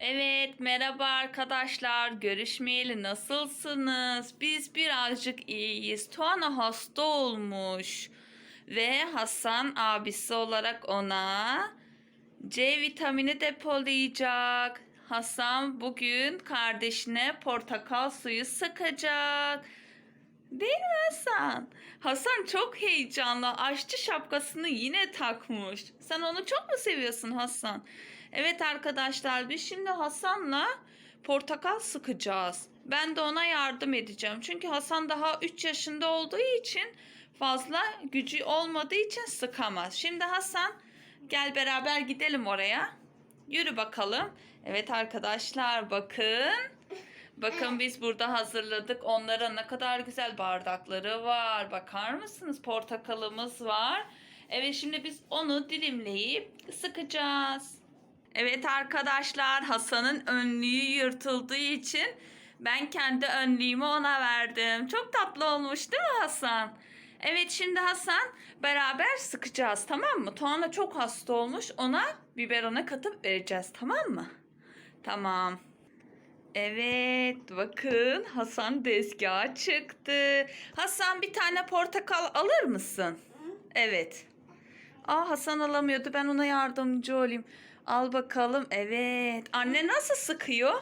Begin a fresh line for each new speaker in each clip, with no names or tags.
Evet, merhaba arkadaşlar. Görüşmeyeli nasılsınız? Biz birazcık iyiyiz. Tuana hasta olmuş. Ve Hasan abisi olarak ona C vitamini depolayacak. Hasan bugün kardeşine portakal suyu sıkacak. Değil mi Hasan? Hasan çok heyecanlı. Aşçı şapkasını yine takmış. Sen onu çok mu seviyorsun Hasan? Evet arkadaşlar biz şimdi Hasan'la portakal sıkacağız. Ben de ona yardım edeceğim. Çünkü Hasan daha 3 yaşında olduğu için fazla gücü olmadığı için sıkamaz. Şimdi Hasan gel beraber gidelim oraya. Yürü bakalım. Evet arkadaşlar bakın. Bakın biz burada hazırladık. Onlara ne kadar güzel bardakları var. Bakar mısınız? Portakalımız var. Evet şimdi biz onu dilimleyip sıkacağız. Evet arkadaşlar Hasan'ın önlüğü yırtıldığı için ben kendi önlüğümü ona verdim. Çok tatlı olmuş değil mi Hasan? Evet şimdi Hasan beraber sıkacağız tamam mı? Tuana çok hasta olmuş ona biberona katıp vereceğiz tamam mı? Tamam. Evet bakın Hasan dezgaha çıktı. Hasan bir tane portakal alır mısın? Evet. Aa Hasan alamıyordu ben ona yardımcı olayım. Al bakalım evet. Anne nasıl sıkıyor?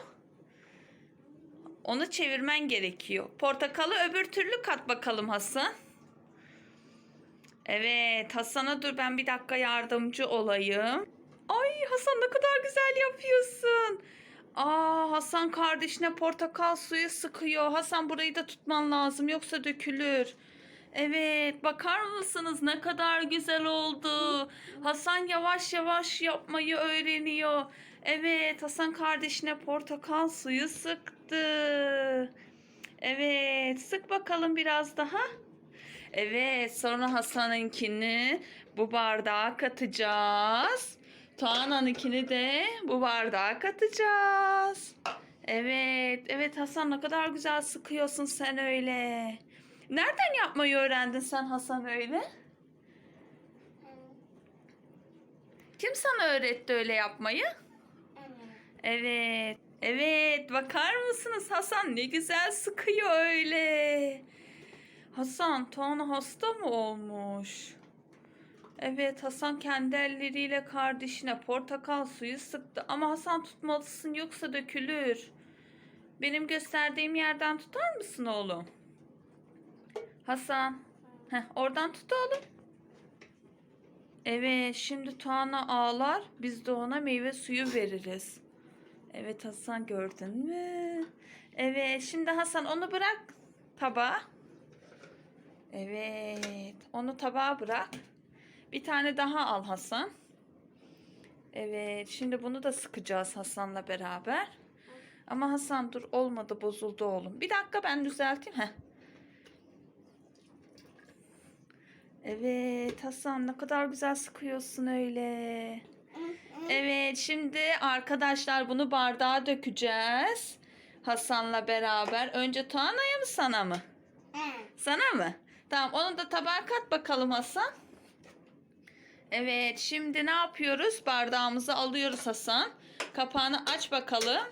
Onu çevirmen gerekiyor. Portakalı öbür türlü kat bakalım Hasan. Evet Hasan'a dur ben bir dakika yardımcı olayım. Ay Hasan ne kadar güzel yapıyorsun. Aa Hasan kardeşine portakal suyu sıkıyor. Hasan burayı da tutman lazım yoksa dökülür. Evet bakar mısınız ne kadar güzel oldu. Hasan yavaş yavaş yapmayı öğreniyor. Evet Hasan kardeşine portakal suyu sıktı. Evet sık bakalım biraz daha. Evet sonra Hasan'ınkini bu bardağa katacağız. Tuana'nınkini de bu bardağa katacağız. Evet, evet Hasan ne kadar güzel sıkıyorsun sen öyle. Nereden yapmayı öğrendin sen Hasan öyle? Kim sana öğretti öyle yapmayı? Evet. Evet, bakar mısınız Hasan ne güzel sıkıyor öyle. Hasan, Tuana hasta mı olmuş? Evet, Hasan kendi elleriyle kardeşine portakal suyu sıktı. Ama Hasan tutmalısın yoksa dökülür. Benim gösterdiğim yerden tutar mısın oğlum? Hasan. Heh, oradan tut oğlum. Evet, şimdi Tuana ağlar. Biz de ona meyve suyu veririz. Evet Hasan gördün mü? Evet, şimdi Hasan onu bırak tabağa. Evet, onu tabağa bırak. Bir tane daha al Hasan. Evet, şimdi bunu da sıkacağız Hasan'la beraber. Ama Hasan dur olmadı bozuldu oğlum. Bir dakika ben düzelteyim. Heh. Evet Hasan ne kadar güzel sıkıyorsun öyle. Evet şimdi arkadaşlar bunu bardağa dökeceğiz. Hasan'la beraber. Önce Tuana'ya mı sana mı? Sana mı? Tamam onu da tabağa kat bakalım Hasan. Evet şimdi ne yapıyoruz? Bardağımızı alıyoruz Hasan. Kapağını aç bakalım.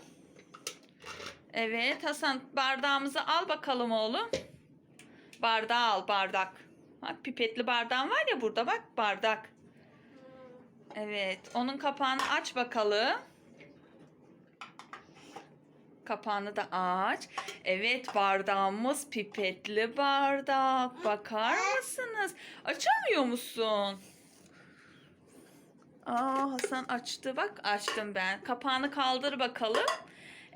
Evet Hasan bardağımızı al bakalım oğlum. Bardağı al bardak. Bak pipetli bardağın var ya burada bak bardak. Evet onun kapağını aç bakalım. Kapağını da aç. Evet bardağımız pipetli bardak. Bakar mısınız? Açamıyor musun? Aa Hasan açtı bak açtım ben. Kapağını kaldır bakalım.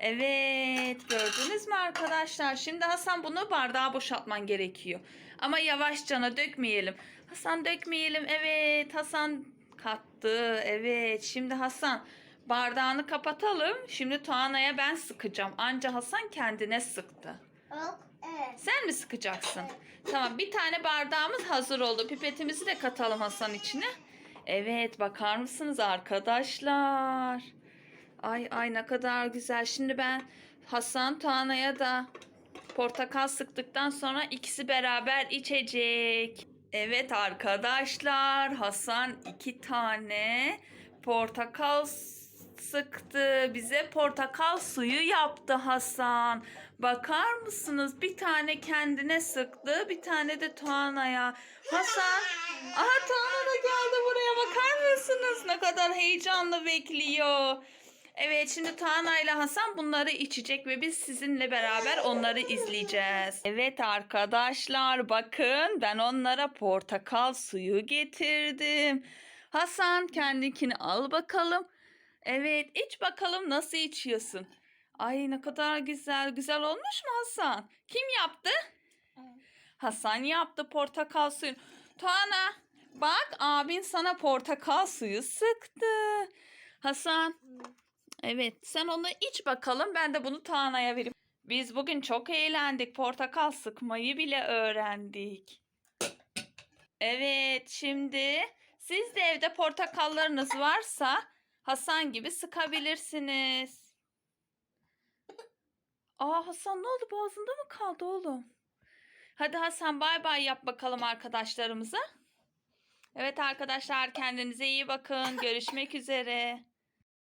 Evet gördünüz mü arkadaşlar? Şimdi Hasan bunu bardağa boşaltman gerekiyor. Ama yavaşçana dökmeyelim. Hasan dökmeyelim. Evet Hasan kattı. Evet şimdi Hasan bardağını kapatalım. Şimdi Tuana'ya ben sıkacağım. Anca Hasan kendine sıktı.
Evet.
Sen mi sıkacaksın? Tamam bir tane bardağımız hazır oldu. Pipetimizi de katalım Hasan içine. Evet bakar mısınız arkadaşlar? Ay ay ne kadar güzel. Şimdi ben Hasan Tuana'ya da portakal sıktıktan sonra ikisi beraber içecek. Evet arkadaşlar Hasan iki tane portakal sıktı. Bize portakal suyu yaptı Hasan. Bakar mısınız? Bir tane kendine sıktı, bir tane de Tuana'ya. Hasan, aha Tuana da geldi buraya. Bakar mısınız? Ne kadar heyecanlı bekliyor. Evet şimdi Tuana ile Hasan bunları içecek ve biz sizinle beraber onları izleyeceğiz. Evet arkadaşlar bakın ben onlara portakal suyu getirdim. Hasan kendikini al bakalım. Evet iç bakalım nasıl içiyorsun. Ay ne kadar güzel. Güzel olmuş mu Hasan? Kim yaptı? Hasan yaptı portakal suyu. Tuana bak abin sana portakal suyu sıktı. Hasan Evet, sen onu iç bakalım. Ben de bunu Tuana'ya vereyim. Biz bugün çok eğlendik. Portakal sıkmayı bile öğrendik. Evet, şimdi siz de evde portakallarınız varsa Hasan gibi sıkabilirsiniz. Aa Hasan ne oldu? Boğazında mı kaldı oğlum? Hadi Hasan bay bay yap bakalım arkadaşlarımıza. Evet arkadaşlar kendinize iyi bakın. Görüşmek üzere.